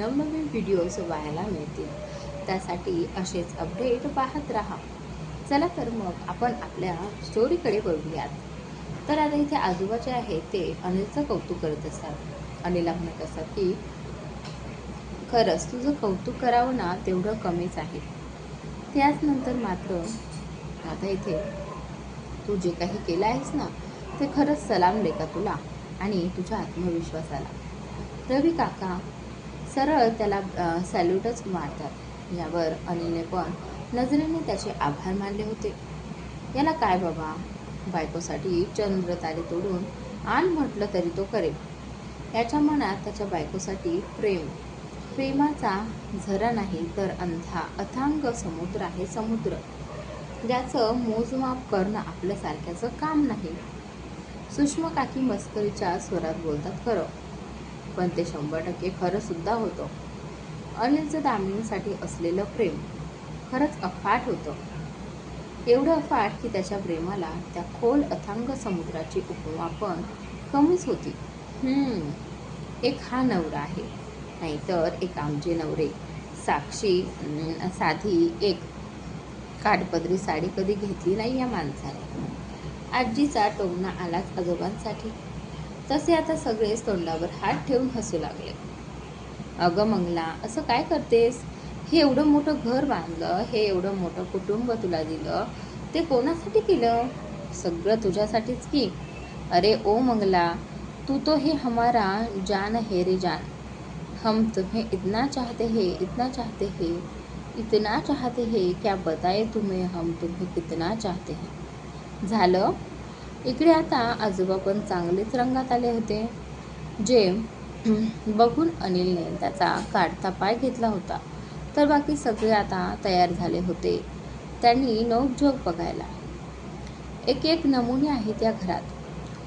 नवनवीन व्हिडिओज पाहायला मिळतील. त्यासाठी असेच अपडेट पाहत राहा. चला तर मग आपण आपल्या स्टोरीकडे बघूयात तर आता इथे आजोबा जे आहेत ते अनिलचं कौतुक करत असतात. अनिला म्हणत असतात की खरंच तुझं कौतुक करावं ना तेवढं कमीच आहे. त्याचनंतर मात्र आता इथे तू जे काही केलं आहेस ना ते खरंच सलाम का तुला आणि तुझ्या आत्मविश्वासाला? रवी काका सरळ त्याला सॅल्यूटच मारतात. यावर अनिलने पण नजरेने त्याचे आभार मानले होते. याला काय बाबा? बायकोसाठी चंद्र तारे तोडून आण म्हटलं तरी तो करेल. याच्या मनात त्याच्या बायकोसाठी प्रेम. प्रेमाचा झरा नाही तर अंधा अथांग समुद्र आहे समुद्र. ज्याचं मोजमाप करणं आपल्यासारख्याचं काम नाही. सुषमा काकी मस्करीच्या स्वरात बोलतात खरं पण ते शंभर टक्के खरंसुद्धा होतं. अनिलचं दामिनीसाठी असलेलं प्रेम खरंच अफाट होतं. एवढं अफाट की त्याच्या प्रेमाला त्या खोल अथांग समुद्राची उपमा पण कमीच होती. एक हा नवरा आहे. नाहीतर एक आमचे नवरे. साक्षी साधी एक काठपदरी साडी कधी घेतली नाही या माणसाने. आजीचा टोमणा आलाच आजोबांसाठी. तसे आता सगळेच तोंडावर हात ठेवून हसू लागले. अगं मंगला असं काय करतेस? हे एवढं मोठं घर बांधलं हे एवढं मोठं कुटुंब तुला दिलं ते कोणासाठी केलं? सगळं तुझ्यासाठीच की. अरे ओ मंगला तू तो हे हमारा जान है रे जान. हम तुम्हें इतना चाहते हैं इतना चाहते हैं इतना चाहते हैं क्या बताए तुम्हें हम तुम्हें कितना चाहते हैं? झालं? इकडे आता आजोबा पण चांगलेच रंगात आले होते. जे बघून अनिलने त्याचा काढता पाय घेतला होता. तर बाकी सगळे आता तयार झाले होते. त्यांनी नोकझोक बघायला. एक एक नमुने आहेत या घरात.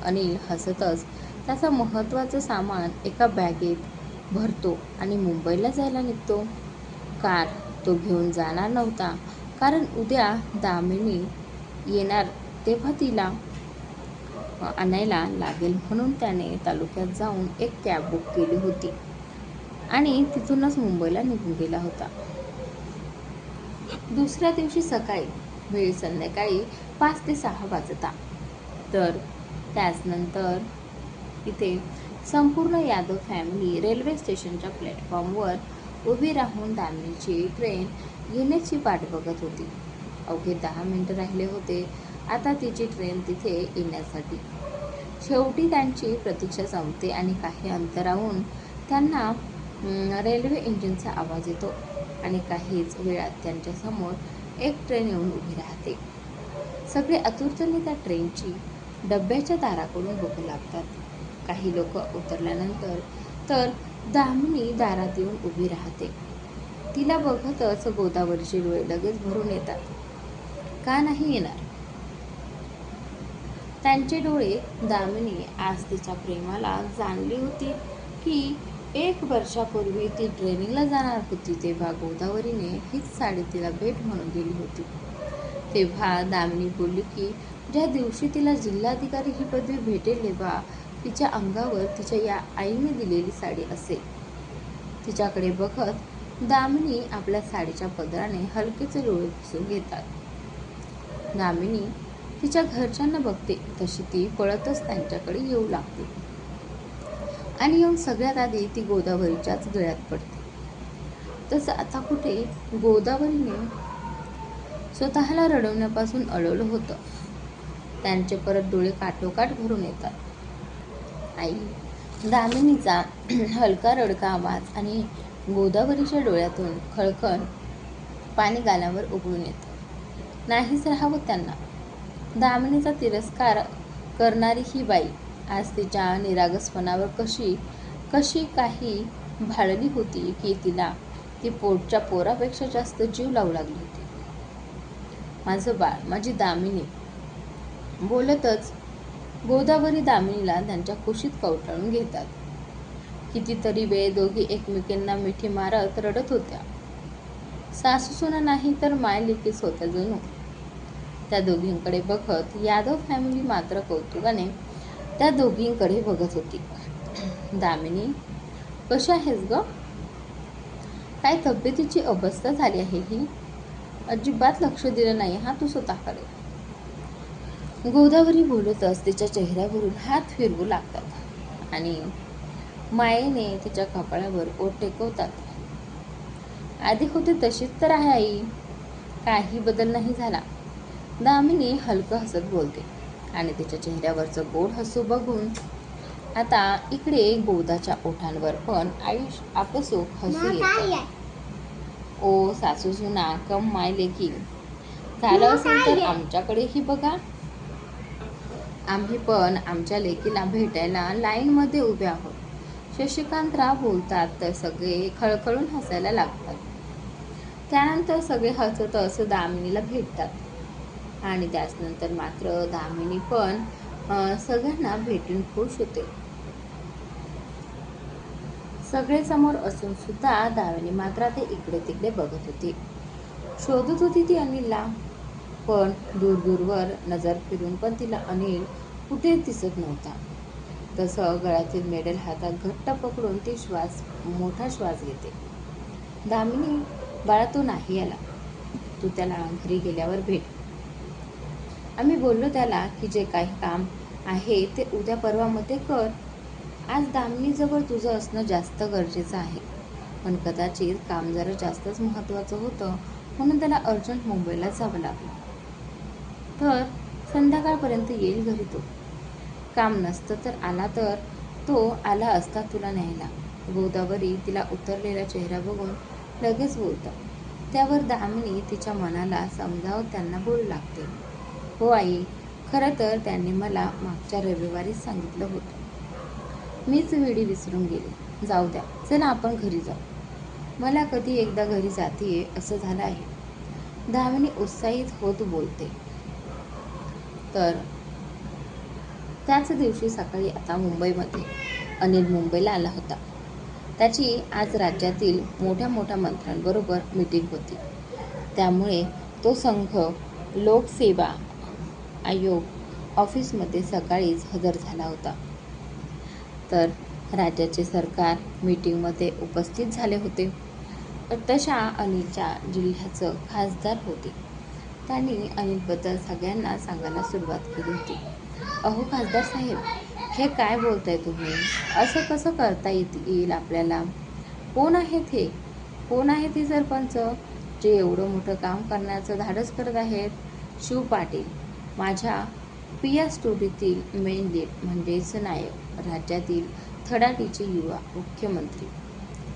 अनिल हसतच त्याचं महत्त्वाचं सामान एका बॅगेत भरतो आणि मुंबईला जायला निघतो. कार तो घेऊन जाणार नव्हता. कारण उद्या दामिनी येणार तेव्हा तिला आणायला लागेल म्हणून त्याने तालुक्यात जाऊन एक कॅब बुक केली होती. आणि तिथूनच मुंबईला निघून गेला होता. दुसऱ्या दिवशी सकाळी वेळ संध्याकाळी पाच ते सहा वाजता. तर त्याचनंतर इथे संपूर्ण यादव फॅमिली रेल्वे स्टेशनच्या प्लॅटफॉर्मवर उभी राहून दामिनीची ट्रेन येण्याची वाट बघत होती. अवघे दहा मिनटं राहिले होते. आता तिची ट्रेन तिथे येण्यासाठी. शेवटी त्यांची प्रतीक्षा संपते आणि काही अंतराहून त्यांना रेल्वे इंजिनचा आवाज येतो आणि काहीच वेळात त्यांच्यासमोर एक ट्रेन येऊन उभी राहते. सगळे आतुरतेने त्या ट्रेनची डब्याच्या दाराकडून बघू लागतात काही लोक उतरल्यानंतर तर दामिनी दारात येऊन उभी राहते. तिला बघतच गोदावरीचे डोळे लगेच भरून येतात. का नाही येणार? त्यांचे डोळे दामिनी आज तिच्या प्रेमाला जाणली होती की एक वर्षापूर्वी ती ट्रेनिंगला जाणार होती तेव्हा गोदावरीने हीच साडी तिला भेट म्हणून दिली होती. तेव्हा दामिनी बोलली की ज्या दिवशी तिला जिल्हाधिकारी ही पदवी भेटेल तेव्हा तिच्या अंगावर तिच्या या आईने दिलेली साडी असेल. तिच्याकडे बघत दामिनी आपल्या साडीच्या पदराने हलकेचे डोळे पुसून घेतात. दामिनी तिच्या घरच्यांना बघते. तशी ती पळतच त्यांच्याकडे येऊ लागते. आणि येऊन सगळ्यात आधी ती गोदावरीच्याच गळ्यात पडते. तसं आता कुठे गोदावरीने स्वतःला रडवण्यापासून अडवलं होतं. त्यांचे परत डोळे काठोकाठ भरून येतात. आई दामिनीचा हलका रडका आवाज आणि गोदावरीच्या डोळ्यातून खळखळ पाणी गालावर उघडून येतं. नाहीच राहावं त्यांना. दामिनीचा तिरस्कार करणारी ही बाई आज तिच्या निरागसपणावर कशी कशी काही भाळली होती की तिला ती पोटच्या पोरापेक्षा जास्त जीव लावू लागली होती. माझं बाळ माझी दामिनी. बोलतच गोदावरी दामिनीला त्यांच्या कुशीत कवटाळून घेतात. कितीतरी वेळ दोघी एकमेकींना मिठी मारत रडत होत्या. सासूसुना नाही तर माय होत्या जणू त्या दोघींकडे बघत यादव फॅमिली मात्र कौतुकाने त्या दोघींकडे बघत होती. दामिनी कशी आहेस ग? काय तब्येतीची अवस्था झाली आहे ही? अजिबात लक्ष दिलं नाही हा तू स्वतःकडे. गोदावरी बोलतच तिच्या चेहऱ्यावरून हात फिरवू लागतात आणि मायेने तिच्या कपाळावर ओठ टेकवतात. आधी होते तशीच तर आहे आई. काही बदल नाही झाला. दामिनी हलकं हसत बोलते आणि तिच्या चेहऱ्यावरचं गोड हसू बघून आता इकडे गोदाच्या ओठांवर पण आयुष आपसूक हसू येतं. ओ सासू सुना कम माय लेकी झालं असेल तर आमच्याकडेही बघा. आम्ही पण आमच्या लेकीला भेटायला लाईनमध्ये उभे आहोत. शशिकांतराव बोलतात तर सगळे खळखळून हसायला लागतात. त्यानंतर सगळे हसत असं दामिनीला भेटतात. आणि त्याचनंतर मात्र दामिनी पण सगळ्यांना भेटून खुश होते. सगळे समोर असून सुद्धा दामिनी मात्र ते इकडे तिकडे बघत होती. शोधत होती ती अनिलला पण दूर दूरवर नजर फिरून पण तिला अनिल कुठेच दिसत नव्हता. तसं गळ्यातील मेडल हातात घट्ट पकडून ती श्वास मोठा श्वास घेते. दामिनी बाळा तो नाही आला. तू त्याला घरी गेल्यावर भेट. आम्ही बोललो त्याला की जे काही काम आहे ते उद्या परवामध्ये कर. आज दामिनीजवळ तुझं असणं जास्त गरजेचं आहे. पण कदाचित काम जरा जास्तच महत्त्वाचं होतं म्हणून त्याला अर्जंट मुंबईला जावं लागलं. तर संध्याकाळपर्यंत येईल घरी तो. काम नसतं तर आला तर तो आला असता तुला न्यायला. गोदावरी तिला उतरलेला चेहरा बघून लगेच बोलतं. त्यावर दामिनी तिच्या मनाला समजावत त्यांना बोलू लागते. हो आई. खरं तर त्यांनी मला मागच्या रविवारीच सांगितलं होतं. मीच वेळी विसरून गेले. जाऊ द्या. चला आपण घरी जाऊ. मला कधी एकदा घरी जातीये असं झालं आहे. दामिनी उत्साहित होत बोलते. तर त्याच दिवशी सकाळी आता मुंबईमध्ये अनिल मुंबईला आला होता. त्याची आज राज्यातील मोठ्या मोठ्या मंत्र्यांबरोबर मीटिंग होती. त्यामुळे तो संघ लोकसेवा आयोग ऑफिसमध्ये सकाळीच हजर झाला होता. तर राज्याचे सरकार मीटिंगमध्ये उपस्थित झाले होते. तशा अनिलच्या जिल्ह्याचं खासदार होते. त्यांनी अनिलबद्दल सगळ्यांना सांगायला सुरुवात केली होती. अहो खासदार साहेब हे काय बोलताय तुम्ही? असं कसं करता येत येईल आपल्याला? कोण आहेत हे? कोण आहेत हे सरपंच? जे एवढं मोठं काम करण्याचं धाडस करत आहेत? शिव पाटील माझ्या पिया स्टोरीतील मेन म्हणजे, लीड म्हणजेच नायक राज्यातील थडाटीचे युवा मुख्यमंत्री.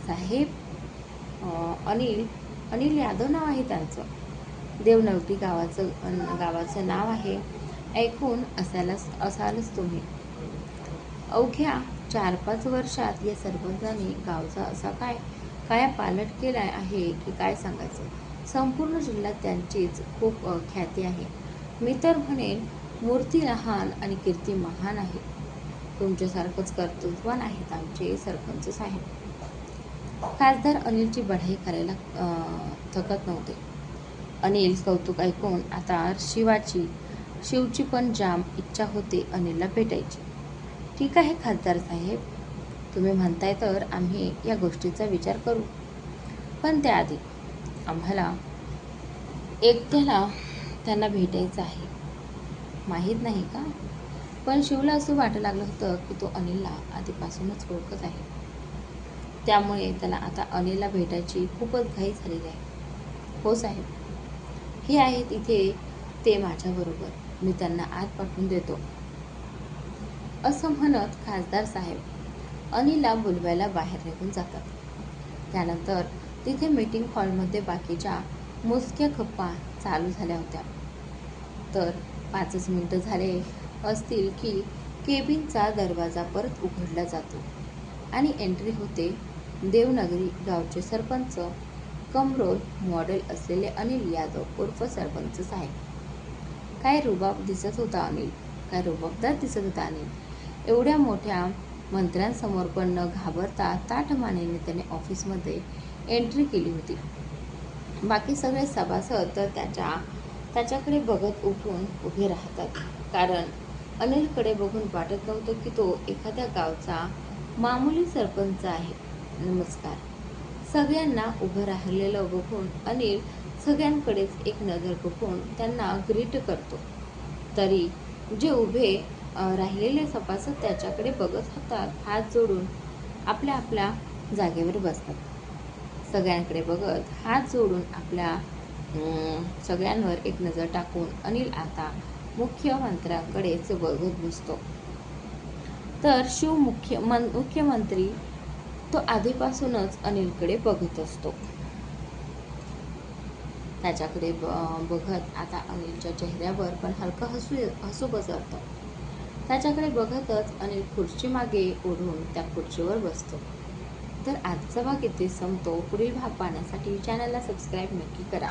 साहेब अनिल अनिल यादव नाव आहे त्यांचं. देवनवटी गावाचं गावाचं नाव आहे. ऐकून असायलाच असालच तुम्ही. अवघ्या चार पाच वर्षात या सरपंचांनी गावचा असा काय काय पालट केला आहे की काय सांगायचं? संपूर्ण जिल्ह्यात त्यांचीच खूप ख्याती आहे. मी तर म्हणेन मूर्ती लहान आणि कीर्ती महान आहे. तुमच्यासारखंच कर्तृत्वान आहेत आमचे सरपंच साहेब. खासदार अनिलची बढाई करायला थकत नव्हते. अनिल कौतुक ऐकून आता शिवाची शिवची पण जाम इच्छा होते अनिलला भेटायची. ठीक आहे खासदार साहेब तुम्ही म्हणताय तर आम्ही या गोष्टीचा विचार करू. पण त्याआधी आम्हाला एकट्याला त्यांना भेटायचं आहे. माहीत नाही का? पण शिवला असं वाटू लागलं होतं की तो अनिलला आधीपासूनच ओळखत आहे. त्यामुळे त्याला आता अनिलला भेटायची खूपच घाई झालेली आहे. हो साहेब. हे आहेत इथे ते माझ्याबरोबर मी त्यांना आत पाठवून देतो. असं म्हणत खासदार साहेब अनिलला बोलवायला बाहेर निघून जातात. त्यानंतर तिथे मीटिंग हॉलमध्ये बाकीच्या मोजक्या खप्पा चालू झाल्या होत्या. तर पाचच मिनटं झाले असतील की केबिनचा दरवाजा परत उघडला जातो आणि एंट्री होते देवनगरी गावचे सरपंच कमरोल मॉडेल असलेले अनिल यादव उर्फ सरपंच साहेब. काय रुबाब दिसत होता अनिल? काय रुबाबदार दिसत होता अनिल? एवढ्या मोठ्या मंत्र्यांसमोर पण न घाबरता ताठ मानेने त्याने ऑफिसमध्ये एंट्री केली होती. बाकी सगळे सभासद तर त्याच्या त्याच्याकडे बघत उठून उभे राहतात. कारण अनिलकडे बघून वाटत नव्हतं की तो एखाद्या गावचा मामूली सरपंच आहे. नमस्कार. सगळ्यांना उभं राहिलेलं बघून अनिल सगळ्यांकडेच एक नजर बघून त्यांना ग्रीट करतो. तरी जे उभे राहिलेले सभासद त्याच्याकडे बघत होतात हात जोडून आपल्या आपल्या जागेवर बसतात. सगळ्यांकडे बघत हात जोडून आपल्या सगळ्यांवर एक नजर टाकून अनिल आता मुख्यमंत्र्यांकडेच बघत बसतो. तर शिव मुख्य मन मुख्यमंत्री तो आधीपासूनच अनिलकडे बघत असतो. त्याच्याकडे ब- बघत आता अनिलच्या चेहऱ्यावर पण हलकं हसू हसू बसरतं त्याच्याकडे बघतच अनिल खुर्ची मागे ओढून त्या खुर्चीवर बसतो. तर आजचा भाग इथे संपतो. पुढील भाग पाहण्यासाठी चॅनलला सबस्क्राईब नक्की करा.